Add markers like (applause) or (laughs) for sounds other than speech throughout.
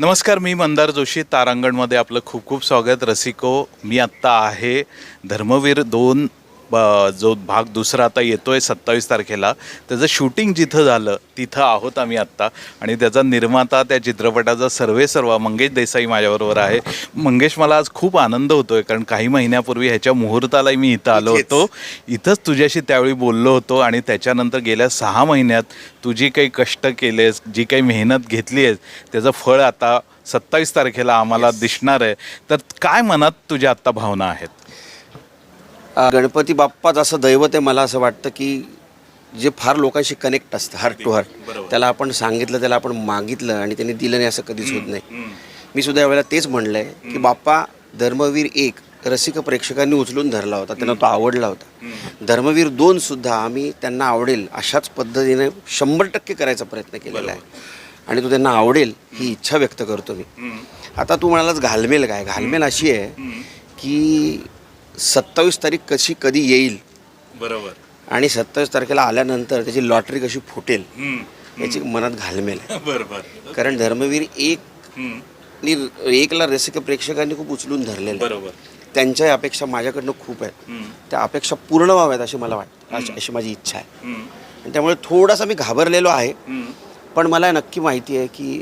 नमस्कार मी मंदार जोशी तारांगणमध्ये आपलं खूप खूप स्वागत. रसिको मी आत्ता आहे धर्मवीर दोन जो भाग दुसरा आता येतोय सत्तावीस तारखेला त्याचं शूटिंग जिथं झालं तिथं आहोत आम्ही आत्ता. आणि त्याचा निर्माता त्या चित्रपटाचा सर्वे सर्व मंगेश देसाई माझ्याबरोबर आहे. मंगेश मला आज खूप आनंद होतोय कारण काही महिन्यापूर्वी ह्याच्या मुहूर्तालाही मी इथं आलो. होतो. इथंच तुझ्याशी त्यावेळी बोललो होतो आणि त्याच्यानंतर गेल्या सहा महिन्यात तू जी काही कष्ट केलेस जी काही मेहनत घेतली आहेस त्याचं फळ आता सत्तावीस तारखेला आम्हाला दिसणार आहे. तर काय मनात तुझ्या आत्ता भावना आहेत? गणपती बाप्पाच असं दैवत आहे मला असं वाटतं की जे फार लोकांशी कनेक्ट असतं हार्ट टू हार्ट त्याला आपण सांगितलं त्याला आपण मागितलं आणि त्यांनी दिलं नाही असं कधीच होत नाही. मी सुद्धा यावेळेला तेच म्हणलं आहे की बाप्पा धर्मवीर एक रसिक प्रेक्षकांनी उचलून धरला होता त्यांना तो आवडला होता. धर्मवीर दोन सुद्धा आम्ही त्यांना आवडेल अशाच पद्धतीने शंभर टक्के करायचा प्रयत्न केलेला आहे. आणि तो त्यांना आवडेल ही इच्छा व्यक्त करतो मी. आता तू म्हणालास घालमेल काय? घालमेल अशी आहे की सत्तावीस तारीख कशी कधी येईल? बरोबर. आणि सत्तावीस तारखेला आल्यानंतर त्याची लॉटरी कशी फुटेल? याची मनात घालमेल आहे. (laughs) बरोबर. कारण धर्मवीर एक नी एकला रसिक प्रेक्षकांनी खूप उचलून धरलेलं आहे. बरोबर. त्यांच्या अपेक्षा माझ्याकडनं खूप आहेत. त्या अपेक्षा पूर्ण व्हाव्यात अशी मला वाटतं अशी माझी इच्छा आहे. आणि त्यामुळे थोडासा मी घाबरलेलो आहे. पण मला नक्की माहिती आहे की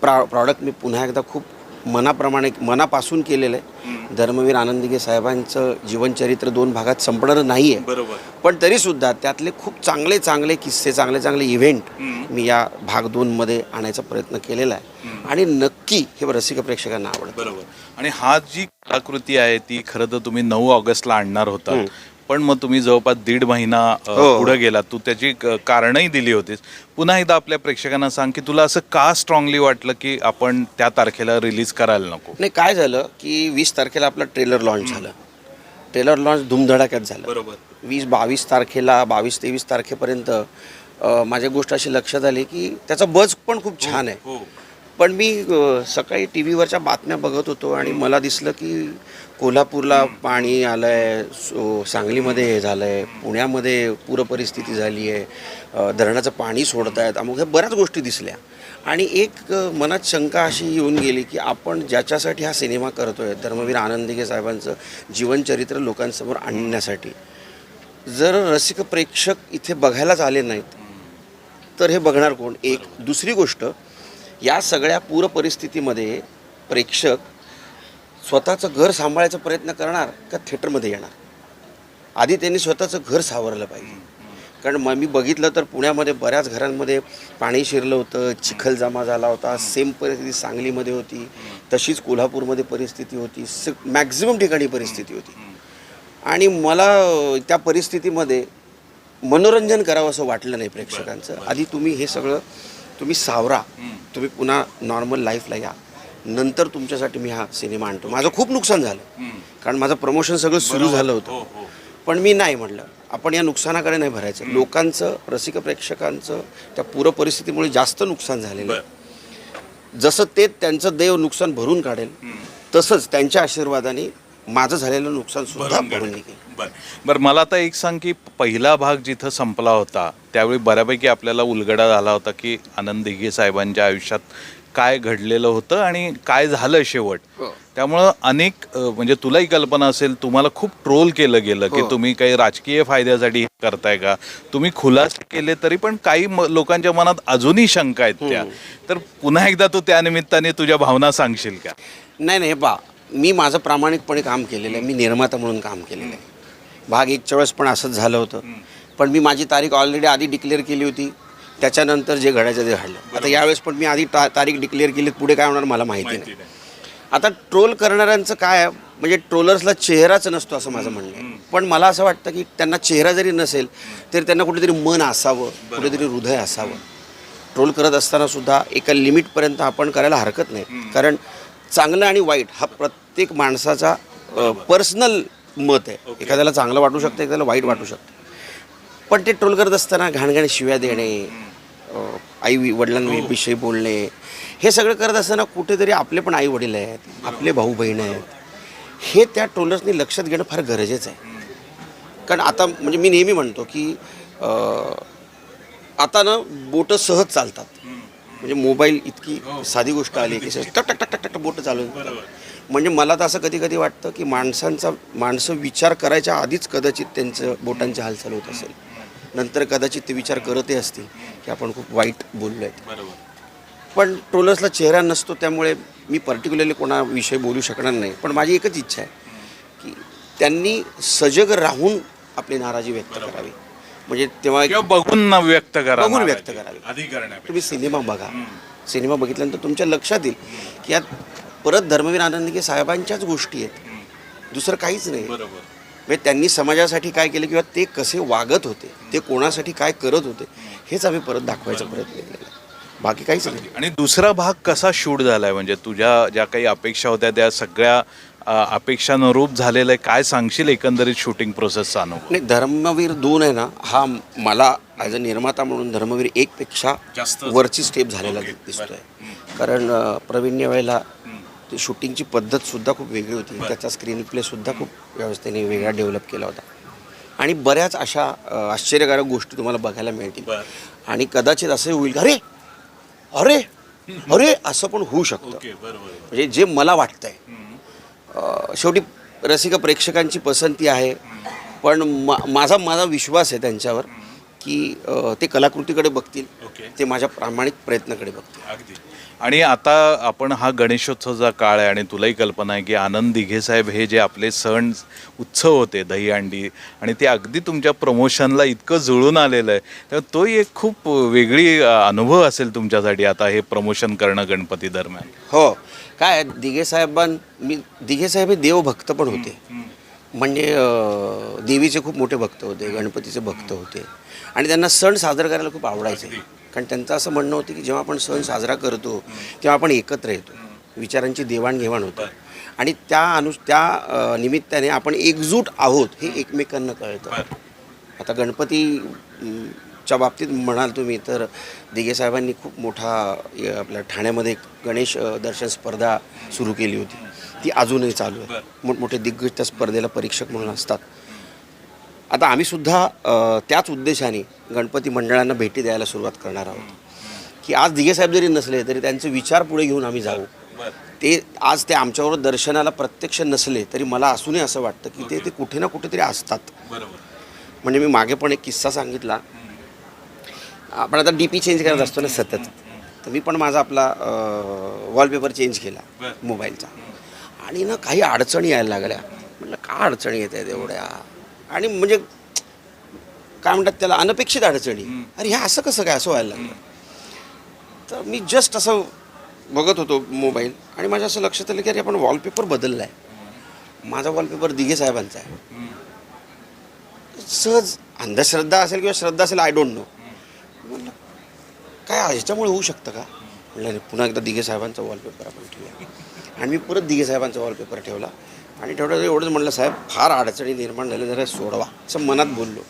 प्रा प्रॉडक्ट मी पुन्हा एकदा खूप मनाप्रमाणे मनापासून केलेलं आहे. धर्मवीर आनंदिगे साहेबांचं जीवनचरित्र दोन भागात संपणारं नाही आहे बरोबर. पण तरीसुद्धा त्यातले खूप चांगले चांगले किस्से चांगले चांगले इव्हेंट मी या भाग दोनमध्ये आणायचा प्रयत्न केलेला आहे. आणि नक्की हे रसिक प्रेक्षकांना आवडत. बरोबर. आणि हा जी कलाकृती आहे ती खरं तर तुम्ही नऊ ऑगस्टला आणणार होता. पण मग तुम्ही जवळपास दीड महिना अ, हो. पुढे गेला तू त्याची क- कारणही दिली होतीस. पुन्हा एकदा आपल्या प्रेक्षकांना सांग की तुला असं का स्ट्रॉंगली वाटलं की आपण त्या तारखेला रिलीज करायला नको? नाही काय झालं की वीस तारखेला आपलं ट्रेलर लॉन्च झालं. ट्रेलर लॉन्च धुमधडाक्यात झालं. बरोबर. वीस बावीस तारखेला बावीस तेवीस तारखेपर्यंत अ, माझ्या गोष्ट अशी लक्षात आली की त्याचा बज पण खूप छान आहे. हो. पण मी सकाळी टी व्हीवरच्या बातम्या बघत होतो आणि मला दिसलं की कोल्हापूरला पाणी आलं आहे सांगलीमध्ये हे झालं आहे पुण्यामध्ये पूरपरिस्थिती झाली आहे धरणाचं पाणी सोडत आहेत अमुक ह्या बऱ्याच गोष्टी दिसल्या. आणि एक मनात शंका अशी येऊन गेली की आपण ज्याच्यासाठी हा सिनेमा करतो आहे धर्मवीर आनंदिगे साहेबांचं जीवनचरित्र लोकांसमोर आणण्यासाठी जर रसिक प्रेक्षक इथे बघायलाच आले नाहीत तर हे बघणार कोण? एक. दुसरी गोष्ट या सगळ्या पूर परिस्थितीमध्ये प्रेक्षक स्वतःचं घर सांभाळायचा प्रयत्न करणार का थिएटरमध्ये येणार? आधी त्यांनी स्वतःचं घर सावरलं पाहिजे. कारण मग मी बघितलं तर पुण्यामध्ये बऱ्याच घरांमध्ये पाणी शिरलं होतं चिखल जमा झाला होता सेम परिस्थिती सांगलीमध्ये होती तशीच कोल्हापूरमध्ये परिस्थिती होती स मॅक्झिमम ठिकाणी परिस्थिती होती. आणि मला त्या परिस्थितीमध्ये मनोरंजन करावं असं वाटलं नाही प्रेक्षकांचं. आधी तुम्ही हे सगळं तुम्ही सावरा. तुम्ही पुन्हा नॉर्मल लाईफला या. नंतर तुमच्यासाठी मी हा सिनेमा आणतो. माझं खूप नुकसान झालं. कारण माझं प्रमोशन सगळं सुरू झालं होतं. पण मी नाही म्हटलं. आपण या नुकसानाकडे नाही भरायचं. लोकांचं रसिक प्रेक्षकांचं त्या पूर परिस्थितीमुळे जास्त नुकसान झालेलं आहे. जसं ते त्यांचं देव नुकसान भरून काढेल तसंच त्यांच्या आशीर्वादाने माझं झालेलं नुकसान सुद्धा भरून निघेल. बर. बर मला आता एक सांग की पहिला भाग जिथं संपला होता त्यावेळी बऱ्यापैकी आपल्याला उलगडा झाला होता की आनंद दिघे साहेबांच्या आयुष्यात काय घडलेलं होतं आणि काय झालं शेवट. हो. त्यामुळं अनेक अ, म्हणजे तुलाही कल्पना असेल तुम्हाला खूप ट्रोल केलं गेलं की हो. तुम्ही काही राजकीय फायद्यासाठी हे करताय का? तुम्ही खुलासे केले तरी पण काही म- लोकांच्या मनात अजूनही शंका आहेत त्या. तर पुन्हा एकदा तू त्या निमित्ताने तुझ्या भावना सांगशील का? नाही नाही बा मी माझं प्रामाणिकपणे काम केलेलं आहे. मी निर्माता म्हणून काम केलेलं आहे. भाग एकच्या वेळेस पण असंच झालं होतं. पण मी माझी तारीख ऑलरेडी आधी डिक्लेअर केली होती. त्याच्यानंतर जे घडायचं ते घडलं. आता यावेळेस पण मी आधी ता तारीख डिक्लेअर केली पुढे काय होणार मला माहिती नाही. आता ट्रोल करणाऱ्यांचं काय आहे? म्हणजे ट्रोलर्सला चेहराच नसतो असं माझं म्हणणं आहे. पण मला असं वाटतं की त्यांना चेहरा जरी नसेल तरी त्यांना कुठेतरी मन असावं कुठेतरी हृदय असावं. ट्रोल करत असताना सुद्धा एका लिमिटपर्यंत आपण करायला हरकत नाही. कारण चांगलं आणि वाईट हा प्रत्येक माणसाचा पर्सनल मत आहे. एखाद्याला चांगलं वाटू शकतं एखाद्याला वाईट वाटू शकतं. पण ते ट्रोल करत असताना घाणघाण शिव्या देणे आई वडिलांविषयी बोलणे हे सगळं करत असताना कुठेतरी आपले पण आई वडील आहेत आपले भाऊ बहीण आहेत. हे त्या ट्रोलर्सनी लक्षात घेणं फार गरजेचं आहे. कारण आता म्हणजे मी नेहमी म्हणतो की आता ना बोटं सहज चालतात. म्हणजे मोबाईल इतकी साधी गोष्ट आली की टक टक टक टक टक बोट चालू म्हणजे मला तर असं कधी कधी वाटतं की माणसांचा माणसं विचार करायच्या आधीच कदाचित त्यांचं बोटांची हालचाल होत असेल. नंतर कदाचित ते विचार करतही असतील की आपण खूप वाईट बोललो आहे बरोबर. पण ट्रोलर्सला चेहरा नसतो त्यामुळे मी पर्टिक्युलरली कोणाविषयी बोलू शकणार नाही. पण माझी एकच इच्छा आहे की त्यांनी सजग राहून आपली नाराजी व्यक्त करावी. म्हणजे तेव्हा बघून व्यक्त करा बघून. व्यक्त करावी. तुम्ही सिनेमा बघा. सिनेमा बघितल्यानंतर तुमच्या लक्षात येईल की यात परत धर्मवीर आनंदगे साहेबांच्याच गोष्टी आहेत. दुसरं काहीच नाही. बरोबर. म्हणजे त्यांनी समाजासाठी काय केलं किंवा ते कसे वागत होते ते कोणासाठी काय करत होते हेच आम्ही परत दाखवायचा प्रयत्न केलेला आहे. बाकी काहीच नाही. आणि दुसरा भाग कसा शूट झालाय? म्हणजे तुझ्या ज्या काही अपेक्षा होत्या त्या सगळ्या अपेक्षानुरूप झालेलं आहे काय सांगशील एकंदरीत शूटिंग प्रोसेसचा अनुभव नाही धर्मवीर दोन आहे ना हा मला ॲज अ निर्माता म्हणून धर्मवीर एकपेक्षा जास्त वरची स्टेप झालेला दिसतोय. कारण अं, प्रवीण वेळेला ती शूटिंगची पद्धत सुद्धा खूप वेगळी होती. त्याचा स्क्रीन प्ले सुद्धा खूप व्यवस्थेने वेगळा डेव्हलप केला होता. आणि बऱ्याच अशा आश्चर्यकारक गोष्टी तुम्हाला बघायला मिळतील. आणि कदाचित असं होईल अरे अरे अरे असं पण होऊ शकतं. म्हणजे जे मला वाटतंय. शेवटी रसिक प्रेक्षकांची पसंती आहे. पण मा माझा माझा विश्वास आहे त्यांच्यावर. की ते कलाकृतीकडे बघतील ओके. ते माझ्या प्रामाणिक प्रयत्नाकडे बघतील. अगदी. आणि आता आपण हा गणेशोत्सवचा काळ आहे आणि तुलाही कल्पना आहे की आनंद दिघे साहेब हे जे आपले सण उत्सव होते दहीहंडी आणि ते अगदी तुमच्या प्रमोशनला इतकं जुळून आलेलं आहे. तर तोही एक खूप वेगळी अनुभव असेल तुमच्यासाठी आता हे प्रमोशन करणं गणपती दरम्यान. हो. काय दिघे साहेबां मी दिघे साहेब हे देवभक्त पण होते. म्हणजे देवीचे खूप मोठे भक्त होते गणपतीचे भक्त होते. आणि त्यांना सण साजरा करायला खूप आवडायचे. कारण त्यांचं असं म्हणणं होतं की जेव्हा आपण सण साजरा करतो तेव्हा आपण एकत्र येतो. विचारांची देवाणघेवाण होतं. आणि त्या अनु त्या निमित्ताने आपण एकजूट आहोत हे एकमेकांना कळतं. आता गणपती अं, च्या बाबतीत म्हणाल तुम्ही तर दिघे साहेबांनी खूप मोठा आपल्या ठाण्यामध्ये गणेश दर्शन स्पर्धा सुरू केली होती. ती अजूनही चालू आहे. मोठमोठे दिग्गज त्या स्पर्धेला परीक्षक म्हणून असतात. आता आम्ही सुद्धा त्याच उद्देशाने गणपती मंडळांना भेटी द्यायला सुरुवात करणार आहोत. की आज दिघे साहेब जरी नसले तरी त्यांचे विचार पुढे घेऊन आम्ही जाऊ. ते आज ते आमच्याबरोबर दर्शनाला प्रत्यक्ष नसले तरी मला असूनही असं वाटतं की ते ते कुठे ना कुठेतरी असतात. म्हणजे मी मागे पण एक किस्सा सांगितला. आपण आता डी पी चेंज करत असतो ना सतत. तर मी पण माझा आपला वॉलपेपर चेंज केला मोबाईलचा. आणि ना काही अडचणी यायला लागल्या. म्हटलं का अडचणी येत आहेत एवढ्या? आणि म्हणजे काय म्हणतात त्याला अनपेक्षित अडचणी. अरे ह्या असं कसं काय असं व्हायला लागलं? तर मी जस्ट असं बघत होतो मोबाईल आणि माझ्या असं लक्षात आलं की अरे आपण वॉलपेपर बदलला आहे माझा वॉलपेपर दिघे साहेबांचा आहे. सहज अंधश्रद्धा असेल किंवा श्रद्धा असेल आय डोंट नो म्हणलं काय ह्याच्यामुळे होऊ शकतं का? म्हणलं नाही, पुन्हा एकदा दिघे साहेबांचा वॉलपेपर आपण ठेवूया. आणि मी परत दिघे साहेबांचा वॉलपेपर ठेवला. आणि ठेवला एवढंच म्हणलं साहेब फार अडचणी निर्माण झाल्या जरा सोडवा. असं मनात बोललो.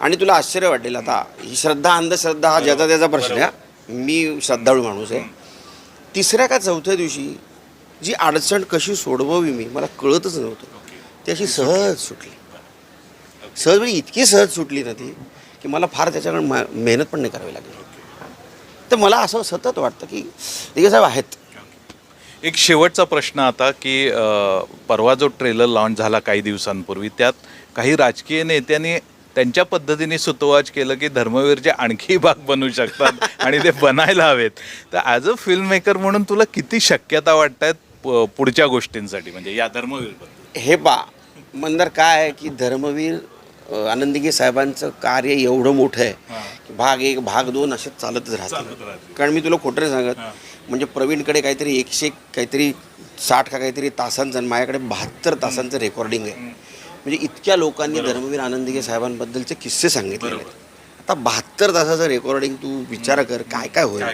आणि तुला आश्चर्य वाटेल आता ही श्रद्धा अंधश्रद्धा हा ज्याचा त्याचा प्रश्न आहे. मी श्रद्धाळू माणूस आहे. तिसऱ्या का चौथ्या दिवशी जी अडचण कशी सोडवावी मी मला कळतच नव्हतं. ती अशी सहज सुटली. सहज म्हणजे इतकी सहज सुटली ना ती की मला फार त्याच्याकडे मेहनत पण नाही करावी लागली. तर मला असं सतत वाटतं की दिघे साहेब आहेत. एक शेवटचा प्रश्न आता की परवा जो ट्रेलर लॉन्च झाला काही दिवसांपूर्वी त्यात काही राजकीय नेत्यांनी त्यांच्या पद्धतीने सुतोवाच केलं की धर्मवीरचे आणखी भाग बनू शकतात (laughs) आणि ते बनायला हवेत. तर ॲज अ फिल्म मेकर म्हणून तुला किती शक्यता वाटत आहेत पुढच्या गोष्टींसाठी? म्हणजे या धर्मवीर हे बा मंदर काय आहे की धर्मवीर आनंदगी साहेबांचं कार्य एवढं मोठं आहे की भाग एक भाग दोन असे चालतच राहतात कारण मी तुला खोटं सांगत म्हणजे प्रवीणकडे काहीतरी एकशे काहीतरी साठ का काहीतरी तासांचं आणि माझ्याकडे बहात्तर तासांचं रेकॉर्डिंग आहे. म्हणजे इतक्या लोकांनी धर्मवीर आनंदगे साहेबांबद्दलचे किस्से सांगितलेले आहेत. आता बहात्तर तासाचं रेकॉर्डिंग तू विचार कर काय काय होईल?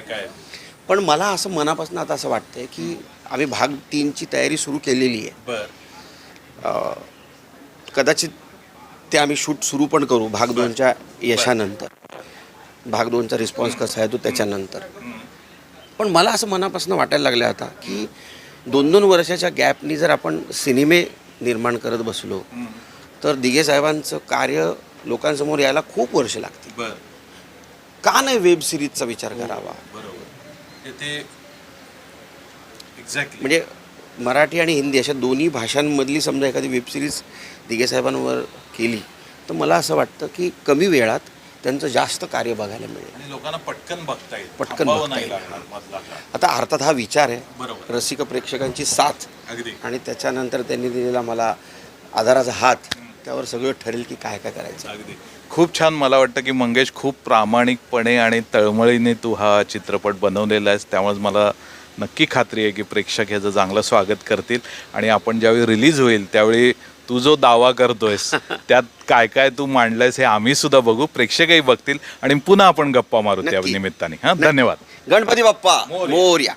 पण मला असं मनापासून आता असं वाटतंय की आम्ही भाग तीनची तयारी सुरू केलेली आहे. कदाचित ते आम्ही शूट सुरू पण करू भाग दोनच्या यशानंतर. भाग दोनचा रिस्पॉन्स कसा आहे तो त्याच्यानंतर. पण मला असं मनापासून वाटायला लागलं आता की दोन दोन वर्षाच्या गॅपनी जर आपण सिनेमे निर्माण करत बसलो तर दिघे साहेबांचं कार्य लोकांसमोर यायला खूप वर्ष लागतील. बर. का नाही वेब सिरीजचा विचार करावा? बरोबर. ते एक्झॅक्टली म्हणजे मराठी आणि हिंदी अशा दोन्ही भाषांमधली समजा एखादी वेबसिरीज दिघे साहेबांवर केली तर मला असं वाटतं की कमी वेळात त्यांचं जास्त कार्य बघायला मिळेल. आणि लोकांना पटकन बघता येईल पटकन थांबावं बघता नाही येईल. लागणार मधला काळ. आता अर्थात हा विचार आहे. बरोबर. रसिक प्रेक्षकांची साथ अगदी. आणि त्याच्यानंतर त्यांनी दिलेला मला आधाराचा हात त्यावर सगळं ठरेल की काय काय करायचं. अगदी. खूप छान मला वाटतं की मंगेश खूप प्रामाणिकपणे आणि तळमळीने तू हा चित्रपट बनवलेला आहेस. त्यामुळे मला नक्की खात्री आहे की प्रेक्षक ह्याचं चांगलं स्वागत करतील. आणि आपण ज्यावेळी रिलीज होईल त्यावेळी तू जो दावा करतोयस (laughs) त्यात काय काय तू मांडलंयस हे आम्ही सुद्धा बघू. प्रेक्षकही बघतील आणि पुन्हा आपण गप्पा मारू त्या. निमित्ताने. हां धन्यवाद. गणपती बाप्पा मोर्या.